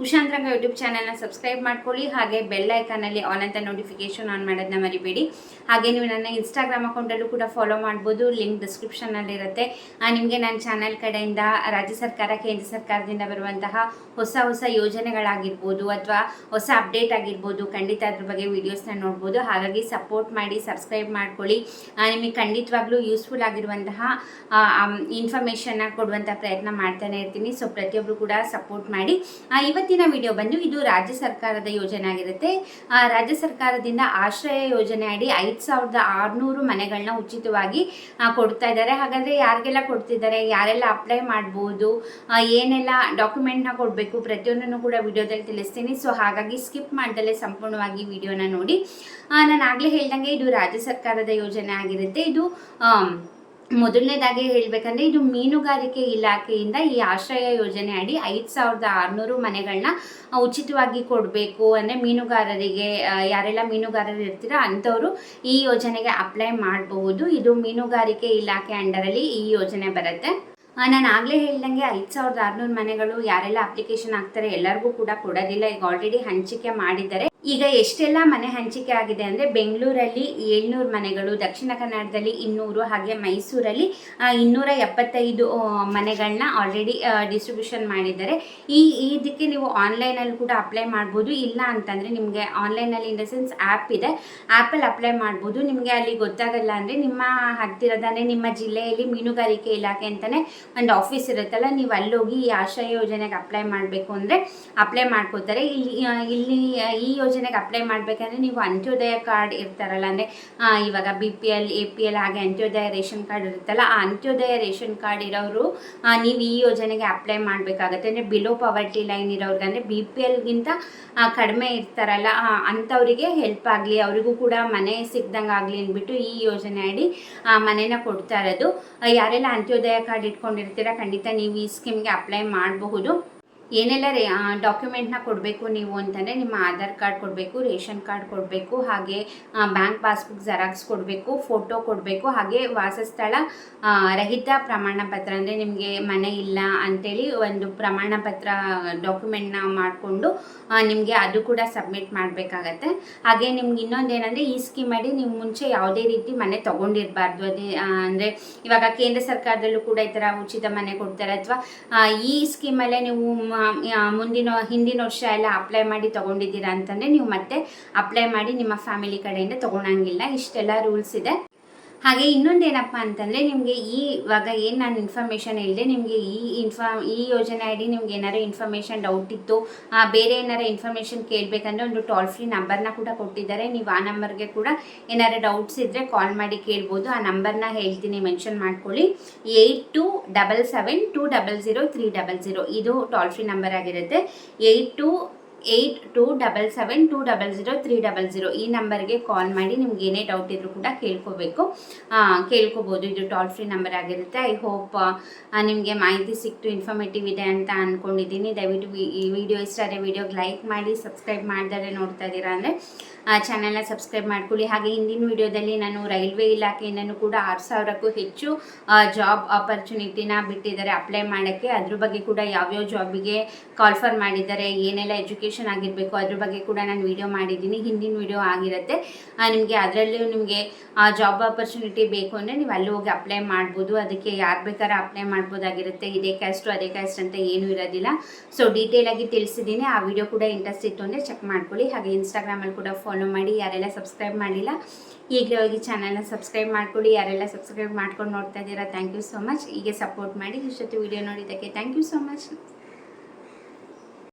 ಉಷಾ ಅಂತರಂಗ ಯೂಟ್ಯೂಬ್ ಚಾನಲ್ನ ಸಬ್ಸ್ಕ್ರೈಬ್ ಮಾಡ್ಕೊಳ್ಳಿ ಹಾಗೆ ಬೆಲ್ ಐಕಾನಲ್ಲಿ ಆಲ್ ಅಂತ ನೋಟಿಫಿಕೇಶನ್ ಆನ್ ಮಾಡೋದನ್ನ ಮರಿಬೇಡಿ. ಹಾಗೆ ನೀವು ನನ್ನ ಇನ್ಸ್ಟಾಗ್ರಾಮ್ ಅಕೌಂಟಲ್ಲೂ ಕೂಡ ಫಾಲೋ ಮಾಡ್ಬೋದು. ಲಿಂಕ್ ಡಿಸ್ಕ್ರಿಪ್ಷನ್ನಲ್ಲಿರುತ್ತೆ ನಿಮಗೆ ನನ್ನ ಚಾನಲ್ ಕಡೆಯಿಂದ ರಾಜ್ಯ ಸರ್ಕಾರ ಕೇಂದ್ರ ಸರ್ಕಾರದಿಂದ ಬರುವಂತಹ ಹೊಸ ಹೊಸ ಯೋಜನೆಗಳಾಗಿರ್ಬೋದು ಅಥವಾ ಹೊಸ ಅಪ್ಡೇಟ್ ಆಗಿರ್ಬೋದು ಖಂಡಿತ ಅದ್ರ ಬಗ್ಗೆ ವೀಡಿಯೋಸ್ನ ನೋಡ್ಬೋದು. ಹಾಗಾಗಿ ಸಪೋರ್ಟ್ ಮಾಡಿ ಸಬ್ಸ್ಕ್ರೈಬ್ ಮಾಡ್ಕೊಳ್ಳಿ. ನಿಮಗೆ ಖಂಡಿತವಾಗ್ಲೂ ಯೂಸ್ಫುಲ್ ಆಗಿರುವಂತಹ ಇನ್ಫಾರ್ಮೇಷನ್ನ ಕೊಡುವಂಥ ಪ್ರಯತ್ನ ಮಾಡ್ತಾನೆ ಇರ್ತೀನಿ. ಸೊ ಪ್ರತಿಯೊಬ್ಬರು ಕೂಡ ಸಪೋರ್ಟ್ ಮಾಡಿ. ಆ, ಇವತ್ತಿನ ವಿಡಿಯೋ ಬಂದು ಇದು ರಾಜ್ಯ ಸರ್ಕಾರದ ಯೋಜನೆ ಆಗಿರುತ್ತೆ. ರಾಜ್ಯ ಸರ್ಕಾರದಿಂದ ಆಶ್ರಯ ಯೋಜನೆ ಅಡಿ ಐದು ಸಾವಿರದ ಆರುನೂರು ಮನೆಗಳನ್ನ ಉಚಿತವಾಗಿ ಕೊಡ್ತಾ ಇದ್ದಾರೆ. ಹಾಗಾದರೆ ಯಾರಿಗೆಲ್ಲ ಕೊಡ್ತಿದ್ದಾರೆ? ಯಾರೆಲ್ಲ ಅಪ್ಲೈ ಮಾಡ್ಬೋದು? ಏನೆಲ್ಲ ಡಾಕ್ಯುಮೆಂಟ್ನ ಕೊಡಬೇಕು? ಪ್ರತಿಯೊಂದನ್ನು ಕೂಡ ವಿಡಿಯೋದಲ್ಲಿ ತಿಳಿಸ್ತೀನಿ. ಸೊ ಹಾಗಾಗಿ ಸ್ಕಿಪ್ ಮಾಡ್ದಲ್ಲೇ ಸಂಪೂರ್ಣವಾಗಿ ವಿಡಿಯೋನ ನೋಡಿ. ನಾನು ಆಗಲೇ ಹೇಳ್ದಂಗೆ ಇದು ರಾಜ್ಯ ಸರ್ಕಾರದ ಯೋಜನೆ ಆಗಿರುತ್ತೆ. ಇದು ಮೊದಲನೇದಾಗಿ ಹೇಳಬೇಕಂದ್ರೆ ಇದು ಮೀನುಗಾರಿಕೆ ಇಲಾಖೆಯಿಂದ ಈ ಆಶ್ರಯ ಯೋಜನೆ ಅಡಿ ಐದು ಸಾವಿರದ ಆರುನೂರು ಮನೆಗಳನ್ನ ಉಚಿತವಾಗಿ ಕೊಡಬೇಕು. ಅಂದರೆ ಮೀನುಗಾರರಿಗೆ ಯಾರೆಲ್ಲ ಮೀನುಗಾರರು ಇರ್ತೀರ ಅಂಥವರು ಈ ಯೋಜನೆಗೆ ಅಪ್ಲೈ ಮಾಡಬಹುದು. ಇದು ಮೀನುಗಾರಿಕೆ ಇಲಾಖೆ ಅಂಡರಲ್ಲಿ ಈ ಯೋಜನೆ ಬರುತ್ತೆ. ನಾನು ಆಗಲೇ ಹೇಳ್ದಂಗೆ ಐದು ಸಾವಿರದ ಆರುನೂರು ಮನೆಗಳು ಯಾರೆಲ್ಲ ಅಪ್ಲಿಕೇಶನ್ ಹಾಕ್ತಾರೆ ಎಲ್ಲರಿಗೂ ಕೂಡ ಕೊಡೋದಿಲ್ಲ. ಈಗ ಆಲ್ರೆಡಿ ಹಂಚಿಕೆ ಮಾಡಿದ್ದಾರೆ. ಈಗ ಎಷ್ಟೆಲ್ಲ ಮನೆ ಹಂಚಿಕೆ ಆಗಿದೆ ಅಂದರೆ ಬೆಂಗಳೂರಲ್ಲಿ ಏಳ್ನೂರು ಮನೆಗಳು, ದಕ್ಷಿಣ ಕನ್ನಡದಲ್ಲಿ ಇನ್ನೂರು, ಹಾಗೆ ಮೈಸೂರಲ್ಲಿ ಇನ್ನೂರ ಎಪ್ಪತ್ತೈದು ಮನೆಗಳನ್ನ ಆಲ್ರೆಡಿ ಡಿಸ್ಟ್ರಿಬ್ಯೂಷನ್ ಮಾಡಿದ್ದಾರೆ. ಈ ಇದಕ್ಕೆ ನೀವು ಆನ್ಲೈನಲ್ಲಿ ಕೂಡ ಅಪ್ಲೈ ಮಾಡ್ಬೋದು. ಇಲ್ಲ ಅಂತಂದರೆ ನಿಮಗೆ ಆನ್ಲೈನಲ್ಲಿ ಇನ್ ದ ಸೆನ್ಸ್ ಆ್ಯಪ್ ಇದೆ. ಆ್ಯಪಲ್ಲಿ ಅಪ್ಲೈ ಮಾಡ್ಬೋದು. ನಿಮಗೆ ಅಲ್ಲಿ ಗೊತ್ತಾಗಲ್ಲ ಅಂದರೆ ನಿಮ್ಮ ಹತ್ತಿರದ ಅಂದರೆ ನಿಮ್ಮ ಜಿಲ್ಲೆಯಲ್ಲಿ ಮೀನುಗಾರಿಕೆ ಇಲಾಖೆ ಅಂತಲೇ ಒಂದು ಆಫೀಸ್ ಇರುತ್ತಲ್ಲ, ನೀವು ಅಲ್ಲೋಗಿ ಈ ಆಶ್ರಯ ಯೋಜನೆಗೆ ಅಪ್ಲೈ ಮಾಡಬೇಕು ಅಂದರೆ ಅಪ್ಲೈ ಮಾಡ್ಕೋತಾರೆ ಇಲ್ಲಿ ಇಲ್ಲಿ ಈ ಈ ಯೋಜನೆಗೆ ಅಪ್ಲೈ ಮಾಡಬೇಕಂದ್ರೆ ನೀವು ಅಂತ್ಯೋದಯ ಕಾರ್ಡ್ ಇರ್ತಾರಲ್ಲ, ಅಂದರೆ ಇವಾಗ B P L A P L ಹಾಗೆ ಅಂತ್ಯೋದಯ ರೇಷನ್ ಕಾರ್ಡ್ ಇರುತ್ತಲ್ಲ, ಆ ಅಂತ್ಯೋದಯ ರೇಷನ್ ಕಾರ್ಡ್ ಇರೋರು ನೀವು ಈ ಯೋಜನೆಗೆ ಅಪ್ಲೈ ಮಾಡಬೇಕಾಗತ್ತೆ. ಅಂದರೆ ಬಿಲೋ ಪವರ್ಟಿ ಲೈನ್ ಇರೋರ್ಗೆ, ಅಂದರೆ ಬಿ ಪಿ ಎಲ್ಗಿಂತ ಕಡಿಮೆ ಇರ್ತಾರಲ್ಲ ಅಂಥವರಿಗೆ ಹೆಲ್ಪ್ ಆಗಲಿ, ಅವರಿಗೂ ಕೂಡ ಮನೆ ಸಿಗ್ದಂಗೆ ಆಗಲಿ ಅಂದ್ಬಿಟ್ಟು ಈ ಯೋಜನೆ ಅಡಿ ಮನೆನ ಕೊಡ್ತಾ ಇರೋದು. ಯಾರೆಲ್ಲ ಅಂತ್ಯೋದಯ ಕಾರ್ಡ್ ಇಟ್ಕೊಂಡಿರ್ತೀರ, ಖಂಡಿತ ನೀವು ಈ ಸ್ಕೀಮ್ಗೆ ಅಪ್ಲೈ ಮಾಡಬಹುದು. ಏನೆಲ್ಲ ರೇ ಡಾಕ್ಯುಮೆಂಟ್ನ ಕೊಡಬೇಕು ನೀವು ಅಂತಂದರೆ ನಿಮ್ಮ ಆಧಾರ್ ಕಾರ್ಡ್ ಕೊಡಬೇಕು, ರೇಷನ್ ಕಾರ್ಡ್ ಕೊಡಬೇಕು, ಹಾಗೆ ಬ್ಯಾಂಕ್ ಪಾಸ್ಬುಕ್ ಜೆರಾಕ್ಸ್ ಕೊಡಬೇಕು, ಫೋಟೋ ಕೊಡಬೇಕು, ಹಾಗೆ ವಾಸಸ್ಥಳ ರಹಿತ ಪ್ರಮಾಣ ಪತ್ರ ಅಂದರೆ ನಿಮಗೆ ಮನೆ ಇಲ್ಲ ಅಂತೇಳಿ ಒಂದು ಪ್ರಮಾಣ ಪತ್ರ ಡಾಕ್ಯುಮೆಂಟ್ನ ಮಾಡಿಕೊಂಡು ನಿಮಗೆ ಅದು ಕೂಡ ಸಬ್ಮಿಟ್ ಮಾಡಬೇಕಾಗತ್ತೆ. ಹಾಗೆ ನಿಮ್ಗೆ ಇನ್ನೊಂದು ಏನಂದರೆ ಈ ಸ್ಕೀಮ್ ಅಡಿ ನೀವು ಮುಂಚೆ ಯಾವುದೇ ರೀತಿ ಮನೆ ತೊಗೊಂಡಿರಬಾರ್ದು. ಅದೇ ಅಂದರೆ ಇವಾಗ ಕೇಂದ್ರ ಸರ್ಕಾರದಲ್ಲೂ ಕೂಡ ಈ ಥರ ಉಚಿತ ಮನೆ ಕೊಡ್ತಾರೆ. ಅಥವಾ ಈ ಸ್ಕೀಮಲ್ಲೇ ನೀವು ಮುಂದಿನ, ಹಿಂದಿನ ವರ್ಷ ಎಲ್ಲ ಅಪ್ಲೈ ಮಾಡಿ ತೊಗೊಂಡಿದ್ದೀರಾ ಅಂತಂದರೆ ನೀವು ಮತ್ತೆ ಅಪ್ಲೈ ಮಾಡಿ ನಿಮ್ಮ ಫ್ಯಾಮಿಲಿ ಕಡೆಯಿಂದ ತೊಗೊಳಂಗಿಲ್ಲ. ಇಷ್ಟೆಲ್ಲ ರೂಲ್ಸ್ ಇದೆ. ಹಾಗೆ ಇನ್ನೊಂದು ಏನಪ್ಪ ಅಂತಂದರೆ ನಿಮಗೆ ಈ ಇವಾಗ ಏನು ನಾನು ಇನ್ಫಾರ್ಮೇಷನ್ ಹೇಳಿದೆ, ನಿಮಗೆ ಈ ಇನ್ಫಾ ಈ ಯೋಜನೆ ಐಡಿ ನಿಮ್ಗೆ ಏನಾರು ಇನ್ಫಾರ್ಮೇಷನ್ ಡೌಟ್ ಇತ್ತು ಬೇರೆ ಏನಾರು ಇನ್ಫಾರ್ಮೇಷನ್ ಕೇಳಬೇಕಂದ್ರೆ ಒಂದು ಟೋಲ್ ಫ್ರೀ ನಂಬರ್ನ ಕೂಡ ಕೊಟ್ಟಿದ್ದಾರೆ. ನೀವು ಆ ನಂಬರ್ಗೆ ಕೂಡ ಏನಾರು ಡೌಟ್ಸ್ ಇದ್ದರೆ ಕಾಲ್ ಮಾಡಿ ಕೇಳ್ಬೋದು. ಆ ನಂಬರ್ನ ಹೇಳ್ತೀನಿ ಮೆನ್ಷನ್ ಮಾಡ್ಕೊಳ್ಳಿ. Eight two double seven two double zero three double zero ಇದು ಟೋಲ್ ಫ್ರೀ ನಂಬರ್ ಆಗಿರುತ್ತೆ. Eight two eight two double seven two double zero three double zero ಈ ನಂಬರ್ಗೆ ಕಾಲ್ ಮಾಡಿ ನಿಮ್ಗೆ ಏನೇ ಡೌಟ್ ಇದ್ರೂ ಕೂಡ ಕೇಳ್ಕೋಬೇಕು. ಕೇಳ್ಕೋಬೋದು. ಇದು ಟೋಲ್ ಫ್ರೀ ನಂಬರ್ ಆಗಿರುತ್ತೆ. ಐ ಹೋಪ್ ನಿಮಗೆ ಮಾಹಿತಿ ಸಿಕ್ತು ಇನ್ಫಾರ್ಮೇಟಿವ್ ಇದೆ ಅಂತ ಅಂದ್ಕೊಂಡಿದ್ದೀನಿ ದಯವಿಟ್ಟು ಈ ವಿಡಿಯೋ ಇಷ್ಟ ಆದರೆ ವಿಡಿಯೋಗೆ ಲೈಕ್ ಮಾಡಿ ಸಬ್ಸ್ಕ್ರೈಬ್ ಮಾಡಿದರೆ ನೋಡ್ತಾ ಇದ್ದೀರಾ ಅಂದರೆ ಚಾನಲ್ನ ಸಬ್ಸ್ಕ್ರೈಬ್ ಮಾಡ್ಕೊಳ್ಳಿ. ಹಾಗೆ ಹಿಂದಿನ ವಿಡಿಯೋದಲ್ಲಿ ನಾನು ರೈಲ್ವೆ ಇಲಾಖೆಯಿಂದನೂ ಕೂಡ ಆರು ಸಾವಿರಕ್ಕೂ ಹೆಚ್ಚು ಜಾಬ್ ಆಪರ್ಚುನಿಟಿನ ಬಿಟ್ಟಿದ್ದಾರೆ ಅಪ್ಲೈ ಮಾಡೋಕ್ಕೆ. ಅದ್ರ ಬಗ್ಗೆ ಕೂಡ ಯಾವ್ಯಾವ ಜಾಬಿಗೆ ಕಾಲ್ಫರ್ ಮಾಡಿದ್ದಾರೆ, ಏನೆಲ್ಲ ಎಜುಕೇಷನ್ ಆಗಿರಬೇಕು, ಅದ್ರ ಬಗ್ಗೆ ಕೂಡ ನಾನು ವಿಡಿಯೋ ಮಾಡಿದ್ದೀನಿ. ಹಿಂದಿನ ವಿಡಿಯೋ ಆಗಿರುತ್ತೆ. ನಿಮಗೆ ಅದರಲ್ಲೂ ನಿಮಗೆ ಜಾಬ್ ಆಪರ್ಚುನಿಟಿ ಬೇಕು ಅಂದರೆ ನೀವು ಅಲ್ಲಿ ಹೋಗಿ ಅಪ್ಲೈ ಮಾಡ್ಬೋದು. ಅದಕ್ಕೆ ಯಾರು ಬೇಕಾದ್ರೆ ಅಪ್ಲೈ ಮಾಡ್ಬೋದಾಗಿರುತ್ತೆ. ಇದೇ ಕ್ಯಾಸ್ಟು ಅದೇ ಕ್ಯಾಸ್ಟ್ ಅಂತ ಏನೂ ಇರೋದಿಲ್ಲ. ಸೊ ಡೀಟೇಲಾಗಿ ತಿಳಿಸಿದ್ದೀನಿ ಆ ವಿಡಿಯೋ ಕೂಡ ಇಂಟ್ರೆಸ್ಟ್ ಇತ್ತು ಅಂದರೆ ಚೆಕ್ ಮಾಡ್ಕೊಳ್ಳಿ. ಹಾಗೆ ಇನ್ಸ್ಟಾಗ್ರಾಮಲ್ಲಿ ಕೂಡ ಫಾಲೋ ಮಾಡಿ, ಯಾರೆಲ್ಲ ಸಬ್ಸ್ಕ್ರೈಬ್ ಮಾಡಿಲ್ಲ, ಈಗಲೇ ಹೋಗಿ ಚಾನಲ್ನ ಸಬ್ಸ್ಕ್ರೈಬ್ ಮಾಡ್ಕೊಡಿ ಯಾರೆಲ್ಲ ಸಬ್ಸ್ಕ್ರೈಬ್ ಮಾಡ್ಕೊಂಡು ನೋಡ್ತಾ ಇದ್ದೀರಾ ಥ್ಯಾಂಕ್ ಯು ಸೊ ಮಚ್ ಹೀಗೆ ಸಪೋರ್ಟ್ ಮಾಡಿ, ಇಷ್ಟೊತ್ತು ವಿಡಿಯೋ ನೋಡಿದ್ದಕ್ಕೆ ಥ್ಯಾಂಕ್ ಯು ಸೊ ಮಚ್